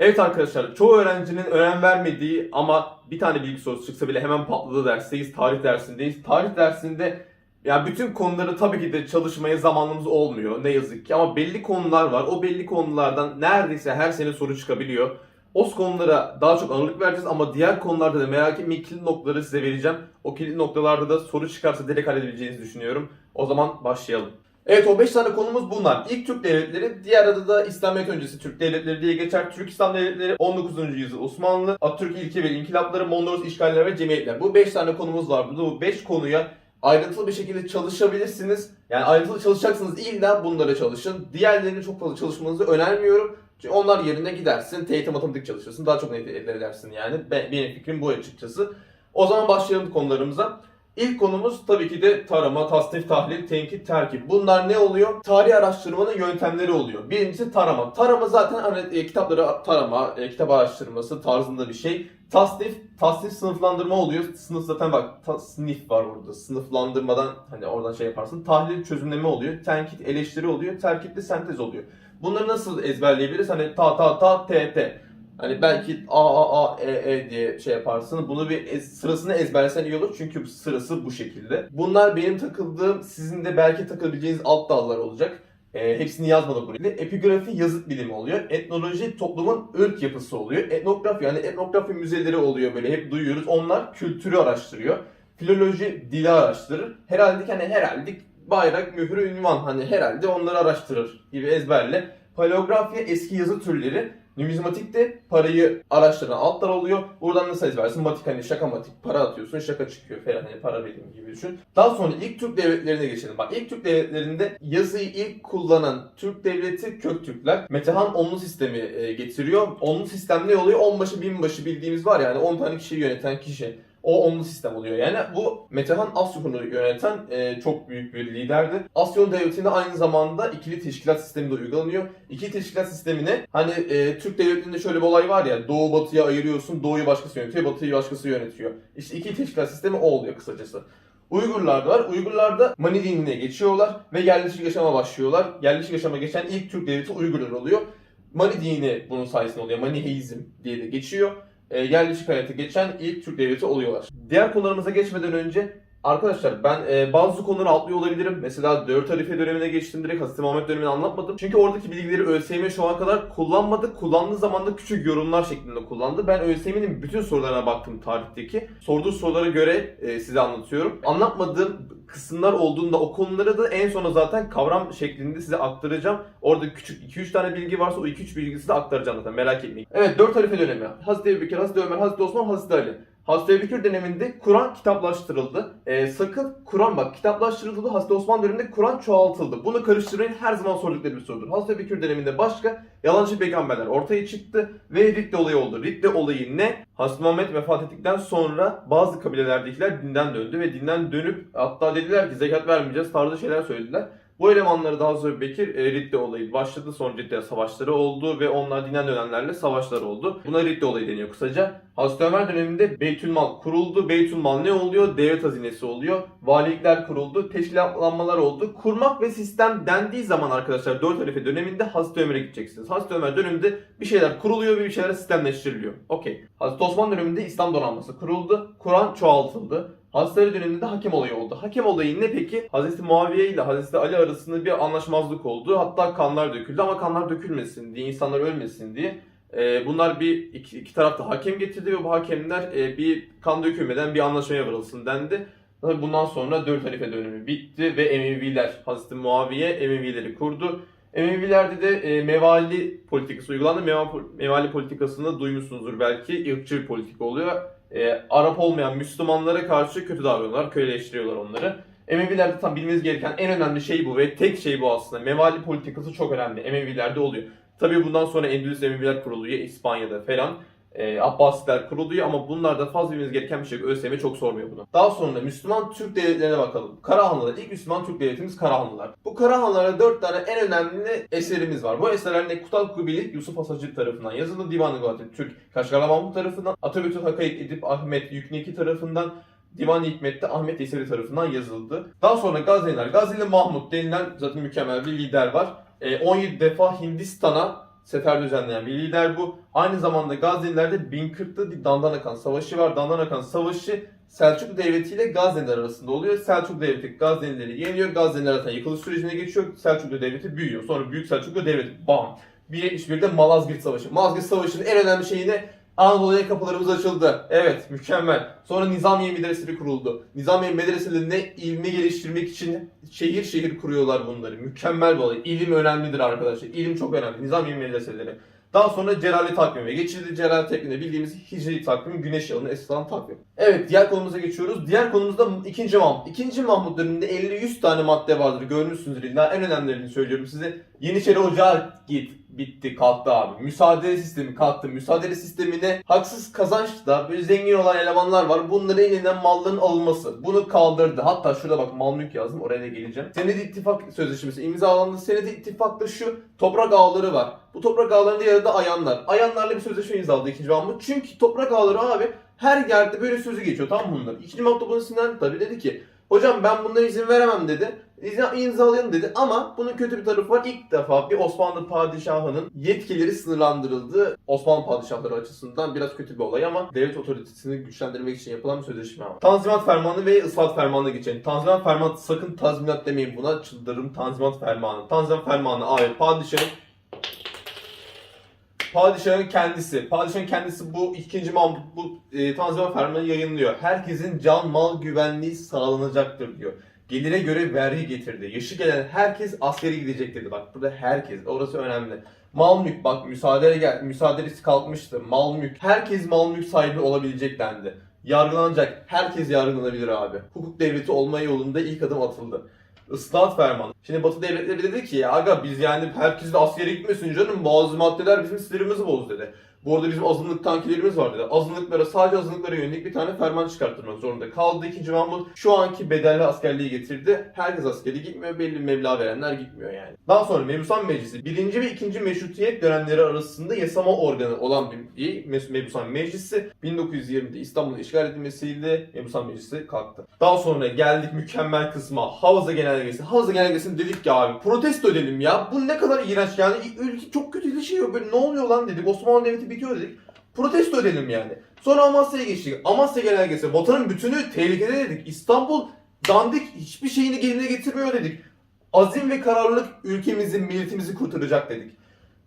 Evet arkadaşlar çoğu öğrencinin önem vermediği ama bir tane bilgi sorusu çıksa bile hemen patladığı dersteyiz. Tarih dersindeyiz. Tarih dersinde ya bütün konuları tabii ki de çalışmaya zamanımız olmuyor ne yazık ki ama belli konular var. O belli konulardan neredeyse her sene soru çıkabiliyor. O konulara daha çok ağırlık vereceğiz ama diğer konularda da merak etmeyin kilit noktaları size vereceğim. O kilit noktalarda da soru çıkarsa direkt halledebileceğinizi düşünüyorum. O zaman başlayalım. Evet o 5 tane konumuz bunlar. İlk Türk devletleri, diğer adı da İslamiyet öncesi Türk devletleri diye geçer. Türk İslam devletleri 19. yüzyıl Osmanlı, Atatürk ilke ve inkılapları, Mondros işgaller ve cemiyetler. Bu 5 tane konumuz var. Bu 5 konuya ayrıntılı bir şekilde çalışabilirsiniz. Yani ayrıntılı çalışacaksınız illa bunlara çalışın. Diğerlerini çok fazla çalışmanızı önermiyorum. Çünkü onlar yerine gidersin, TYT matematik çalışırsın. Daha çok net elde edersin yani. Be- Benim fikrim bu açıkçası. O zaman başlayalım konularımıza. İlk konumuz tabii ki de tarama, tasnif, tahlil, tenkit, terkip. Bunlar ne oluyor? Tarih araştırmanın yöntemleri oluyor. Birincisi tarama. Tarama zaten hani e, kitapları tarama, e, kitap araştırması tarzında bir şey. Tasnif, tasnif sınıflandırma oluyor. Sınıf zaten bak ta- sınıf var orada. Sınıflandırmadan hani oradan şey yaparsın. Tahlil çözümleme oluyor. Tenkit eleştiri oluyor. Terkip de sentez oluyor. Bunları nasıl ezberleyebiliriz? Hani ta ta ta t t. Hani belki A A A E E diye şey yaparsın. Bunu bir ez- sırasını ezberlesen iyi olur çünkü sırası bu şekilde. Bunlar benim takıldığım, sizin de belki takılabileceğiniz alt dallar olacak. E, hepsini yazmadım buraya. Epigrafi yazıt bilimi oluyor. Etnoloji toplumun ırk yapısı oluyor. Etnografi yani etnografi müzeleri oluyor böyle hep duyuyoruz. Onlar kültürü araştırıyor. Filoloji dili araştırır. Herhalde hani herhalde bayrak, mührü, ünvan hani herhalde onları araştırır gibi ezberle. Paleografya eski yazı türleri. Numizmatikte parayı araştıran altlar oluyor. Buradan nasıl ezbersin? Matik hani şaka matik. Para atıyorsun şaka çıkıyor falan hani para bilimi gibi düşün. Daha sonra ilk Türk devletlerine geçelim. Bak ilk Türk devletlerinde yazıyı ilk kullanan Türk devleti Köktürkler. Metehan onlu sistemi e, getiriyor. Onlu sistem ne oluyor? Onbaşı binbaşı bildiğimiz var yani 10 tane kişiyi yöneten kişi. O onlu sistem oluyor. Yani bu Metehan Asyon'u yöneten e, çok büyük bir liderdi. Asyon devletinde aynı zamanda ikili teşkilat sistemi de uygulanıyor. İkili teşkilat sistemine hani e, Türk devletinde şöyle bir olay var ya doğu batıya ayırıyorsun. Doğuyu başkası yönetiyor, batıyı başkası yönetiyor. İşte ikili teşkilat sistemi o oluyor kısacası. Uygurlar da var. Uygurlar da Mani dinine geçiyorlar ve yerleşik yaşama başlıyorlar. Yerleşik yaşama geçen ilk Türk devleti Uygurlar oluyor. Mani dini bunun sayesinde oluyor. Maniheizm diye de geçiyor yerleşik hayata geçen ilk Türk devleti oluyorlar. Diğer konularımıza geçmeden önce arkadaşlar ben e, bazı konuları atlıyor olabilirim. Mesela 4 harife dönemine geçtim direkt Hazreti Muhammed dönemini anlatmadım. Çünkü oradaki bilgileri ÖSYM şu ana kadar kullanmadı. Kullandığı zaman da küçük yorumlar şeklinde kullandı. Ben ÖSYM'nin bütün sorularına baktım tarihteki. Sorduğu sorulara göre e, size anlatıyorum. Anlatmadığım kısımlar olduğunda o konuları da en sona zaten kavram şeklinde size aktaracağım. Orada küçük 2-3 tane bilgi varsa o 2-3 bilgisi de aktaracağım zaten merak etmeyin. Evet 4 halife dönemi. Hazreti Ebubekir, Hazreti Ömer, Hazreti Osman, Hazreti Ali. Hazreti Ebubekir döneminde Kur'an kitaplaştırıldı. Ee, sakın Kur'an bak kitaplaştırıldı. Hazreti Osman döneminde Kur'an çoğaltıldı. Bunu karıştırmayın her zaman sordukları bir sorudur. Hazreti Ebubekir döneminde başka yalancı peygamberler ortaya çıktı ve Ridde olayı oldu. Ridde olayı ne? Hazreti Muhammed vefat ettikten sonra bazı kabilelerdekiler dinden döndü ve dinden dönüp hatta dediler ki zekat vermeyeceğiz tarzı şeyler söylediler. Bu elemanları da Hazreti Bekir e, Ridde olayı başladı. Sonra Ridde savaşları oldu ve onlar dinden dönenlerle savaşlar oldu. Buna Ridde olayı deniyor kısaca. Hazreti Ömer döneminde Beytülmal kuruldu. Beytülmal ne oluyor? Devlet hazinesi oluyor. Valilikler kuruldu. Teşkilatlanmalar oldu. Kurmak ve sistem dendiği zaman arkadaşlar 4 halife döneminde Hazreti Ömer'e gideceksiniz. Hazreti Ömer döneminde bir şeyler kuruluyor ve bir şeyler sistemleştiriliyor. Okey. Hazreti Osman döneminde İslam donanması kuruldu. Kur'an çoğaltıldı. Hazreti döneminde hakem olayı oldu. Hakem olayı ne peki? Hazreti Muaviye ile Hazreti Ali arasında bir anlaşmazlık oldu. Hatta kanlar döküldü ama kanlar dökülmesin diye, insanlar ölmesin diye. e, bunlar bir iki, iki tarafta hakem getirdi ve bu hakemler e, bir kan dökülmeden bir anlaşmaya varılsın dendi. Tabii bundan sonra 4 halife dönemi bitti ve Emeviler, Hazreti Muaviye Emevileri kurdu. Emevilerde de e, mevali politikası uygulandı. Meva, mevali politikasını duymuşsunuzdur belki. Irkçı politika oluyor. E, Arap olmayan Müslümanlara karşı kötü davranıyorlar, köleleştiriyorlar onları. Emevilerde tam bilmeniz gereken en önemli şey bu ve tek şey bu aslında. Mevali politikası çok önemli. Emevilerde oluyor. Tabii bundan sonra Endülüs Emeviler kuruluyor İspanya'da falan. E, Abbasiler kuruluyor ama bunlarda fazla bilmeniz gereken bir şey yok. ÖSYM çok sormuyor bunu. Daha sonra Müslüman Türk devletlerine bakalım. Karahanlılar. İlk Müslüman Türk devletimiz Karahanlılar. Bu Karahanlılara dört tane en önemli eserimiz var. Bu eserler ne? Kutal Kubili Yusuf Asacı tarafından yazıldı. Divan-ı Galatip Türk Kaşgarlı Mahmut tarafından. Atabütül Hakayık Edip Ahmet Yükneki tarafından. Divan-ı Hikmet'te Ahmet Yesevi tarafından yazıldı. Daha sonra Gazeliler. Gazeli Mahmut denilen zaten mükemmel bir lider var. E, 17 defa Hindistan'a sefer düzenleyen bir lider bu. Aynı zamanda Gazneliler'de 1040'lı bir Dandanakan Savaşı var. Dandanakan Savaşı Selçuklu Devleti ile Gazneliler arasında oluyor. Selçuklu Devleti Gaznelileri yeniyor. Gazneliler zaten yıkılış sürecine geçiyor. Selçuklu Devleti büyüyor. Sonra Büyük Selçuklu Devleti bam. 1071'de Malazgirt Savaşı. Malazgirt Savaşı'nın en önemli şeyi ne? Anadolu'ya kapılarımız açıldı. Evet, mükemmel. Sonra Nizamiye Medreseleri kuruldu. Nizamiye Medreselerinde ilmi geliştirmek için şehir şehir kuruyorlar bunları. Mükemmel bir olay. İlim önemlidir arkadaşlar. İlim çok önemli. Nizamiye Medreseleri. Daha sonra Celali takvime geçildi. Celali takvimde bildiğimiz Hicri takvim, güneş yılını esaslan takvim. Evet diğer konumuza geçiyoruz. Diğer konumuz da 2. Mahmut. 2. Mahmut döneminde 50-100 tane madde vardır. Görmüşsünüzdür illa. En önemlilerini söylüyorum size. Yeniçeri Ocağı git. Bitti kalktı abi. Müsaade sistemi kalktı. Müsaade sistemine haksız kazançla böyle zengin olan elemanlar var. Bunların elinden malların alınması. Bunu kaldırdı. Hatta şurada bak mal mülk yazdım. Oraya da geleceğim. Senedi ittifak sözleşmesi imzalandı. Senedi ittifakta şu toprak ağları var. Bu toprak ağlarında yanında ayanlar. Ayanlarla bir sözleşme imzaladı 2. Mahmut. Çünkü toprak ağları abi her yerde böyle sözü geçiyor mı bunlar? 2. Mahmut da tabii dedi ki Hocam ben bundan izin veremem dedi. İmzalayın dedi ama bunun kötü bir tarafı var. İlk defa bir Osmanlı padişahının yetkileri sınırlandırıldı. Osmanlı padişahları açısından biraz kötü bir olay ama devlet otoritesini güçlendirmek için yapılan bir sözleşme ama. Tanzimat Fermanı ve Islahat Fermanı'na geçelim. Tanzimat Fermanı sakın tazminat demeyin buna. Çıldırırım Tanzimat Fermanı. Tanzimat Fermanı abi padişahın Padişahın kendisi, padişahın kendisi bu ikinci Mahmut bu e, Tanzimat Fermanı yayınlıyor. Herkesin can mal güvenliği sağlanacaktır diyor. Gelire göre vergi getirdi. Yaşı gelen herkes askere gidecek dedi. Bak burada herkes. Orası önemli. Mal mülk bak müsaadele gel müsaadelesi kalkmıştı. Mal mülk. Herkes mal mülk sahibi olabilecek dendi. Yargılanacak. Herkes yargılanabilir abi. Hukuk devleti olma yolunda ilk adım atıldı. Islahat fermanı. Şimdi Batı devletleri dedi ki aga biz yani herkes de askere gitmesin canım bazı maddeler bizim sinirimizi boz dedi. Bu arada bizim azınlık tankilerimiz var dedi. Azınlıklara sadece azınlıklara yönelik bir tane ferman çıkarttırmak zorunda kaldı. İkinci Mahmut şu anki bedelli askerliği getirdi. Herkes askeri gitmiyor. Belli meblağ verenler gitmiyor yani. Daha sonra Mebusan Meclisi. Birinci ve ikinci meşrutiyet dönemleri arasında yasama organı olan bir Mebusan Meclisi 1920'de İstanbul'un işgal edilmesiyle Mebusan Meclisi kalktı. Daha sonra geldik mükemmel kısma. Havza Genelgesi. Havza Genelgesi'ni dedik ki abi protesto edelim ya. Bu ne kadar iğrenç yani. Ülke çok kötüleşiyor. Böyle ne oluyor lan dedik. Osmanlı Devleti bitiyor dedik. Protesto edelim yani. Sonra Amasya'ya geçtik. Amasya Genelgesi. Vatanın bütünü tehlikede dedik. İstanbul dandik hiçbir şeyini geline getirmiyor dedik. Azim ve kararlılık ülkemizi, milletimizi kurtaracak dedik.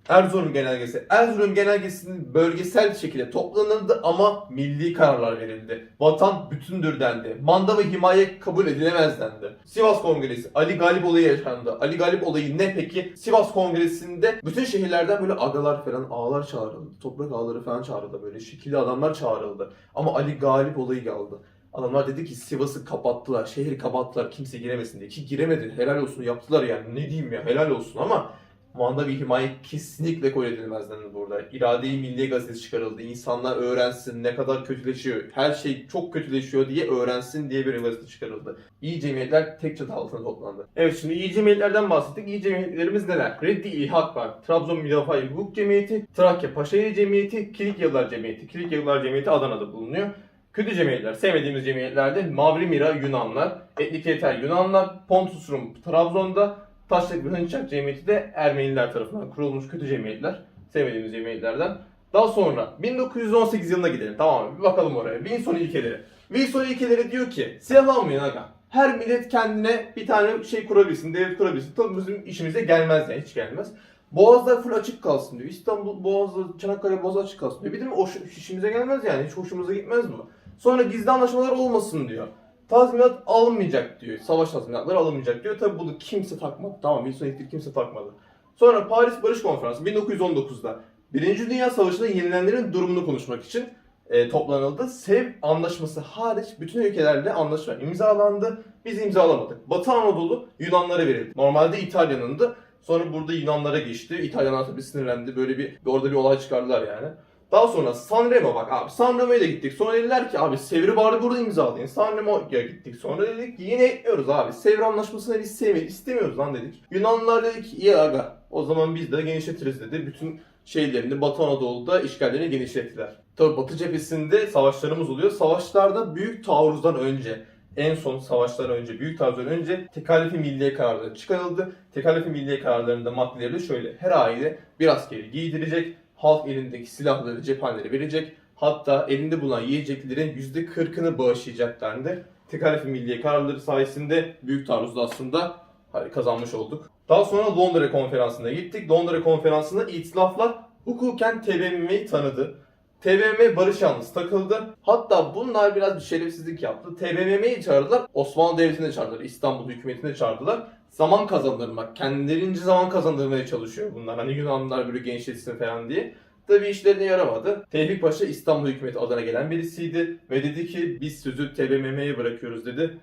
Erzurum Genelgesi. Erzurum Genelgesi'nin bölgesel şekilde toplanıldı ama milli kararlar verildi. Vatan bütündür dendi. Manda ve himaye kabul edilemez dendi. Sivas Kongresi. Ali Galip olayı yaşandı. Ali Galip olayı ne peki? Sivas Kongresi'nde bütün şehirlerden böyle agalar falan ağlar çağrıldı. Toprak ağları falan çağrıldı böyle. Şekilli adamlar çağrıldı. Ama Ali Galip olayı geldi. Adamlar dedi ki Sivas'ı kapattılar, şehri kapattılar, kimse giremesin diye. Ki giremedi, helal olsun yaptılar yani. Ne diyeyim ya, helal olsun ama Manda bir himaye kesinlikle kabul edilmez dendi burada. İrade-i Milliye Gazetesi çıkarıldı. İnsanlar öğrensin ne kadar kötüleşiyor, her şey çok kötüleşiyor diye öğrensin diye bir gazete çıkarıldı. İyi cemiyetler tek çatı altında toplandı. Evet şimdi iyi cemiyetlerden bahsettik. İyi cemiyetlerimiz neler? Reddi İlhak var. Trabzon Müdafaa-i Hukuk Cemiyeti, Trakya Paşaeli Cemiyeti, Kilikyalılar Cemiyeti. Kilikyalılar Cemiyeti Adana'da bulunuyor. Kötü cemiyetler, sevmediğimiz cemiyetlerde Mavri Mira Yunanlar, Etnik Yeter Yunanlar, Pontus Rum Trabzon'da, Taşlık ve Hınçak Cemiyeti de Ermeniler tarafından kurulmuş kötü cemiyetler. Sevmediğimiz cemiyetlerden. Daha sonra 1918 yılına gidelim tamam? Bir bakalım oraya. Wilson ilkeleri. Wilson ilkeleri diyor ki silahlanmayın aga. Her millet kendine bir tane şey kurabilsin, devlet kurabilsin. Tabii bizim işimize gelmez yani hiç gelmez. Boğazlar full açık kalsın diyor. İstanbul Boğazı, Çanakkale Boğazı açık kalsın diyor. Bir de mi o işimize gelmez yani. Hiç hoşumuza gitmez bu. Sonra gizli anlaşmalar olmasın diyor. Tazminat alınmayacak diyor. Savaş tazminatları alınmayacak diyor. Tabi bunu kimse takmadı. Tamam Wilson ilkeleri kimse takmadı. Sonra Paris Barış Konferansı 1919'da Birinci Dünya Savaşı'nda yenilenlerin durumunu konuşmak için e, toplanıldı. Sev anlaşması hariç bütün ülkelerle anlaşma imzalandı. Biz imzalamadık. Batı Anadolu Yunanlara verildi. Normalde İtalya'nındı. Sonra burada Yunanlara geçti. İtalyanlar tabii sinirlendi. Böyle bir orada bir olay çıkardılar yani. Daha sonra Sanremo bak abi Sanremo'ya da gittik. Sonra dediler ki abi Sevri bari burada imzalayın. Sanremo'ya gittik. Sonra dedik ki yine etmiyoruz abi. Sevri anlaşmasını biz sevmeyiz. istemiyoruz lan dedik. Yunanlılar dedik ki iyi aga o zaman biz de genişletiriz dedi. Bütün şeylerini Batı Anadolu'da işgallerini genişlettiler. Tabi Batı cephesinde savaşlarımız oluyor. Savaşlarda büyük taarruzdan önce en son savaşlar önce, büyük taarruzdan önce tekalifi milliye kararları çıkarıldı. Tekalifi milliye kararlarında maddeleri de şöyle. Her aile bir askeri giydirecek, halk elindeki silahları, cephaneleri verecek. Hatta elinde bulunan yiyeceklerin %40'ını bağışlayacaklardı. Tekalifi milliye kararları sayesinde büyük taarruzda aslında hani kazanmış olduk. Daha sonra Londra konferansına gittik. Londra konferansında itilaflar hukuken TBMM'yi tanıdı. TBMM barış yanlısı takıldı. Hatta bunlar biraz bir şerefsizlik yaptı. TBMM'yi çağırdılar. Osmanlı Devleti'ne çağırdılar. İstanbul hükümetine çağırdılar. Zaman kazandırmak. Kendilerince zaman kazandırmaya çalışıyor bunlar. Hani Yunanlılar böyle gençleşsin falan diye. Tabi işlerine yaramadı. Tevfik Paşa İstanbul hükümeti adına gelen birisiydi. Ve dedi ki biz sözü TBMM'ye bırakıyoruz dedi.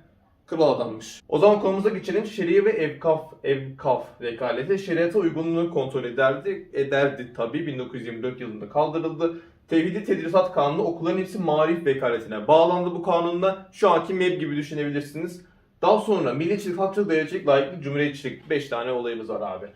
Kral adammış. O zaman konumuza geçelim. Şeria ve evkaf, evkaf vekaleti şeriata uygunluğunu kontrol ederdi. Ederdi tabi. 1924 yılında kaldırıldı. Tevhidi Tedrisat Kanunu okulların hepsi marif vekaletine bağlandı bu kanunla. Şu anki MEB gibi düşünebilirsiniz. Daha sonra milliyetçilik, halkçılık, devletçilik, layıklık, cumhuriyetçilik 5 tane olayımız var abi.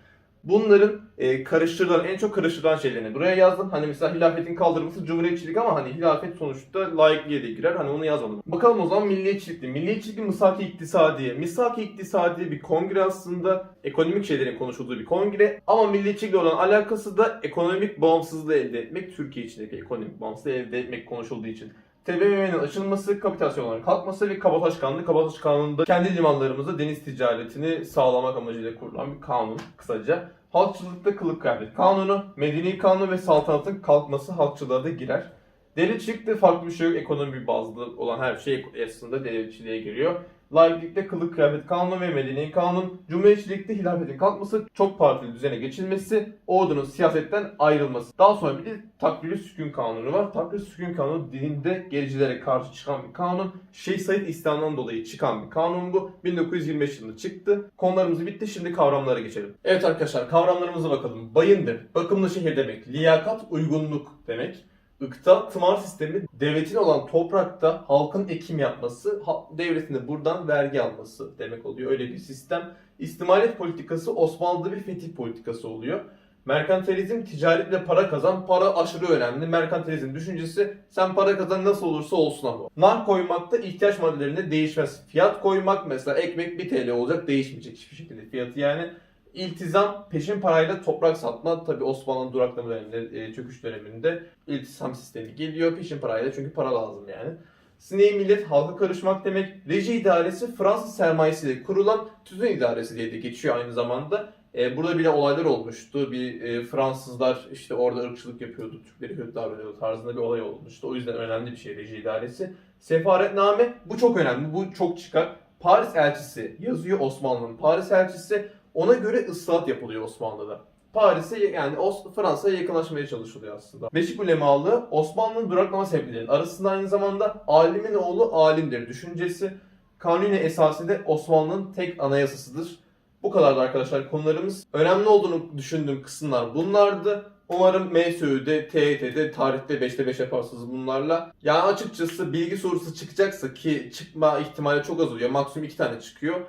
Bunların e, karıştırılan, en çok karıştırılan şeylerini buraya yazdım. Hani mesela hilafetin kaldırılması cumhuriyetçilik ama hani hilafet sonuçta layıklığa da girer. Hani onu yazmadım. Bakalım o zaman milliyetçilikli. Milliyetçilik misaki iktisadiye. Misaki iktisadi bir kongre aslında. Ekonomik şeylerin konuşulduğu bir kongre. Ama milliyetçilikle olan alakası da ekonomik bağımsızlığı elde etmek. Türkiye içindeki ekonomik bağımsızlığı elde etmek konuşulduğu için. TBMM'nin açılması, kapitasyonların kalkması ve Kabataş Kanunu. Kabataş Kanunu'nda kendi limanlarımızda deniz ticaretini sağlamak amacıyla kurulan bir kanun kısaca. Halkçılıkta kılık kıyafet kanunu, medeni kanunu ve saltanatın kalkması halkçılığa da girer. Devletçilikte farklı bir şey yok. Ekonomi bazlı olan her şey aslında devletçiliğe giriyor. Laiklikte kılık kıyafet kanunu ve medeni kanun, cumhuriyetçilikte hilafetin kalkması, çok partili düzene geçilmesi, ordunun siyasetten ayrılması. Daha sonra bir de takvili sükun kanunu var. Takvili sükun kanunu dinde gericilere karşı çıkan bir kanun. Şeyh Said İslam'dan dolayı çıkan bir kanun bu. 1925 yılında çıktı. Konularımız bitti. Şimdi kavramlara geçelim. Evet arkadaşlar kavramlarımıza bakalım. Bayındır, bakımlı şehir demek. Liyakat, uygunluk demek. Ikta, tımar sistemi devletin olan toprakta halkın ekim yapması, devletin de buradan vergi alması demek oluyor. Öyle bir sistem. İstimalet politikası Osmanlı'da bir fetih politikası oluyor. Merkantilizm ticaretle para kazan, para aşırı önemli. Merkantilizm düşüncesi sen para kazan nasıl olursa olsun ama. Nar koymakta ihtiyaç maddelerinde değişmez. Fiyat koymak mesela ekmek 1 TL olacak değişmeyecek hiçbir şekilde fiyatı yani. İltizam peşin parayla toprak satma tabi Osmanlı duraklama döneminde, çöküş döneminde iltizam sistemi geliyor peşin parayla çünkü para lazım yani. Sineği millet halka karışmak demek. Reji idaresi Fransız sermayesiyle kurulan tüzün idaresi diye de geçiyor aynı zamanda. E, burada bile olaylar olmuştu. Bir e, Fransızlar işte orada ırkçılık yapıyordu, Türkleri kötü davranıyordu tarzında bir olay olmuştu. O yüzden önemli bir şey reji idaresi. Sefaretname bu çok önemli. Bu çok çıkar. Paris elçisi yazıyor Osmanlı'nın. Paris elçisi ona göre ıslahat yapılıyor Osmanlı'da. Paris'e yani Fransa'ya yakınlaşmaya çalışılıyor aslında. Beşik ulemalığı Osmanlı'nın duraklama sebeplerinin arasında aynı zamanda alimin oğlu alimdir düşüncesi. Kanuni esasında Osmanlı'nın tek anayasasıdır. Bu kadardı arkadaşlar konularımız. Önemli olduğunu düşündüğüm kısımlar bunlardı. Umarım MSÜ'de, TYT'de, tarihte 5'te 5 yaparsınız bunlarla. Yani açıkçası bilgi sorusu çıkacaksa ki çıkma ihtimali çok az oluyor. Maksimum 2 tane çıkıyor.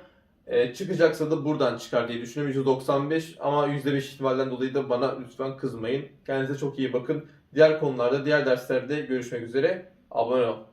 Ee, çıkacaksa da buradan çıkar diye düşünüyorum. %95 ama %5 ihtimalden dolayı da bana lütfen kızmayın. Kendinize çok iyi bakın. Diğer konularda, diğer derslerde görüşmek üzere. Abone ol.